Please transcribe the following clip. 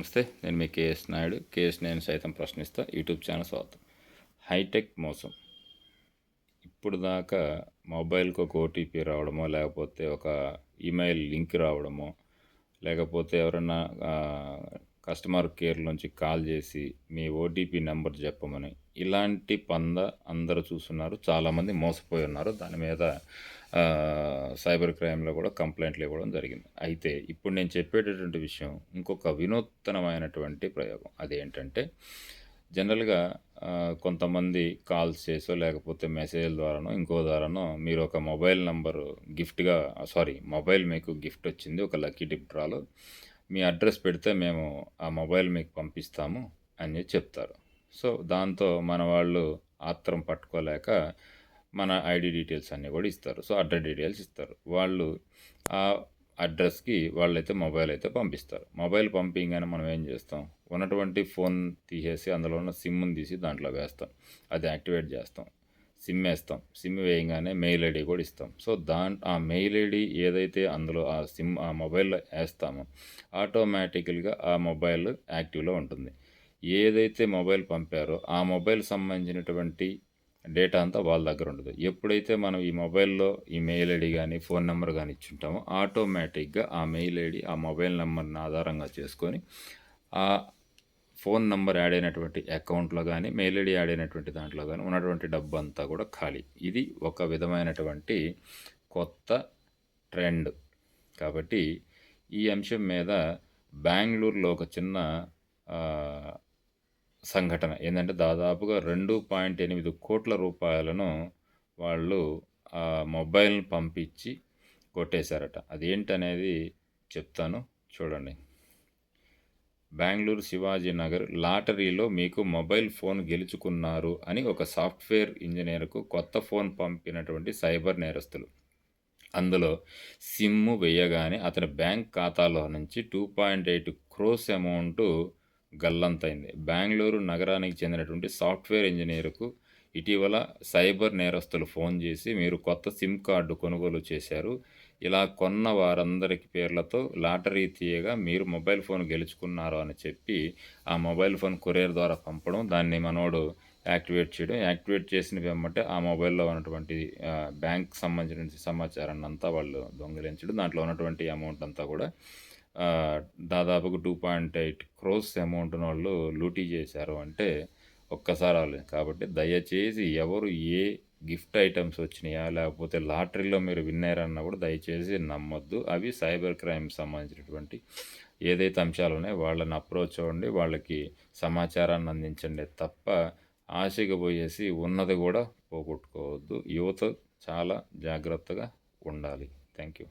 నమస్తే నేను మీ KS Naidu. KS నేను సైతం ప్రశ్నిస్తా. యూట్యూబ్ ఛానల్ స్వాగతం. హైటెక్ మోసం. ఇప్పుడు దాకా మొబైల్కి ఒక ఓటీపీ రావడమో లేకపోతే ఒక ఈమెయిల్ లింక్ రావడమో లేకపోతే ఎవరైనా కస్టమర్ కేర్ నుంచి కాల్ చేసి మీ ఓటీపీ నెంబర్ చెప్పమని. ఇలాంటి పంద అందరూ చూస్తున్నారు చాలామంది మోసపోయి ఉన్నారు. దాని మీద సైబర్ క్రైమ్లో కూడా కంప్లైంట్లు ఇవ్వడం జరిగింది. అయితే ఇప్పుడు నేను చెప్పేటటువంటి విషయం ఇంకొక వినూత్నమైనటువంటి ప్రయోగం. అదేంటంటే జనరల్గా కొంతమంది కాల్స్ చేసో లేకపోతే మెసేజ్ల ద్వారానో ఇంకో ద్వారానో మీరు ఒక మొబైల్ నంబరు గిఫ్ట్గా సారీ మొబైల్ మీకు గిఫ్ట్ వచ్చింది ఒక లక్కీ డిప్ డ్రాలో. మీ అడ్రస్ పెడితే మేము ఆ మొబైల్ మీకు పంపిస్తాము అని చెప్తారు. సో దాంతో మన వాళ్ళు ఆత్రం పట్టుకోలేక మన ఐడి డీటెయిల్స్ అన్నీ కూడా ఇస్తారు. సో అడ్రస్ డీటెయిల్స్ ఇస్తారు. వాళ్ళు ఆ అడ్రస్కి వాళ్ళైతే మొబైల్ అయితే పంపిస్తారు. మొబైల్ పంపింగ్గానే మనం ఏం చేస్తాం? ఉన్నటువంటి ఫోన్ తీసేసి అందులో ఉన్న సిమ్ని తీసి దాంట్లో వేస్తాం. అది యాక్టివేట్ చేస్తాం. సిమ్ వేస్తాం సిమ్ వేయగానే మెయిల్ ఐడి కూడా ఇస్తాం సో దా ఆ మెయిల్ ఐడి ఏదైతే అందులో ఆ సిమ్ ఆ మొబైల్లో వేస్తామో ఆటోమేటికల్గా ఆ మొబైల్ యాక్టివ్లో ఉంటుంది ఏదైతే మొబైల్ పంపారో ఆ మొబైల్ సంబంధించినటువంటి డేటా అంతా వాళ్ళ దగ్గర ఉండదు ఎప్పుడైతే మనం ఈ మొబైల్లో ఈ మెయిల్ ఐడి కానీ ఫోన్ నెంబర్ కానీ ఇచ్చుంటామో ఆటోమేటిక్గా ఆ మెయిల్ ఐడి ఆ మొబైల్ నెంబర్ని ఆధారంగా చేసుకొని ఆ ఫోన్ నెంబర్ యాడ్ అయినటువంటి అకౌంట్లో కానీ మెయిల్ ఐడి యాడ్ అయినటువంటి దాంట్లో కానీ ఉన్నటువంటి డబ్బు అంతా కూడా ఖాళీ. ఇది ఒక విధమైనటువంటి కొత్త ట్రెండ్. కాబట్టి ఈ అంశం మీద బెంగళూరులో ఒక చిన్న సంఘటన. ఏంటంటే దాదాపుగా రెండు పాయింట్ ఎనిమిది కోట్ల రూపాయలను వాళ్ళు ఆ మొబైల్ని పంపించి కొట్టేశారట. అదేంటనేది చెప్తాను. చూడండి. బెంగళూరు శివాజీ నగర్ లాటరీలో మీకు మొబైల్ ఫోన్ గెలుచుకున్నారు అని ఒక సాఫ్ట్వేర్ ఇంజనీర్కు కొత్త ఫోన్ పంపినటువంటి సైబర్ నేరస్తులు. అందులో సిమ్ము వేయగానే అతని బ్యాంక్ ఖాతాలో నుంచి two point eight crores amount గల్లంతైంది. బెంగళూరు నగరానికి చెందినటువంటి సాఫ్ట్వేర్ ఇంజనీర్కు ఇటీవల సైబర్ నేరస్తులు ఫోన్ చేసి మీరు కొత్త సిమ్ కార్డు కొనుగోలు చేశారు. ఇలా కొన్న వారందరికి పేర్లతో లాటరీ తీయగా మీరు మొబైల్ ఫోన్ గెలుచుకున్నారు అని చెప్పి ఆ మొబైల్ ఫోన్ కొరియర్ ద్వారా పంపడం దాన్ని మనోడు యాక్టివేట్ చేయడం యాక్టివేట్ చేసిన వెంబటే ఆ మొబైల్లో ఉన్నటువంటి బ్యాంక్ సంబంధించిన సమాచారాన్ని అంతా వాళ్ళు దొంగిలించడం దాంట్లో ఉన్నటువంటి అమౌంట్ అంతా కూడా దాదాపుగా టూ పాయింట్ ఎయిట్ క్రోస్ అమౌంట్ను వాళ్ళు లూటీ చేశారు. అంటే ఒక్కసారి వాళ్ళు కాబట్టి దయచేసి ఎవరు ఏ గిఫ్ట్ ఐటమ్స్ వచ్చినాయా లేకపోతే లాటరీలో మీరు విన్నారన్నా కూడా దయచేసి నమ్మొద్దు. అవి సైబర్ క్రైమ్ సంబంధించినటువంటి ఏదైతే అంశాలు ఉన్నాయో వాళ్ళని అప్రోచ్ అవ్వండి వాళ్ళకి సమాచారాన్ని అందించండి తప్ప ఆశగా పోయేసి ఉన్నది కూడా పోగొట్టుకోవద్దు. యువత చాలా జాగ్రత్తగా ఉండాలి. Thank you.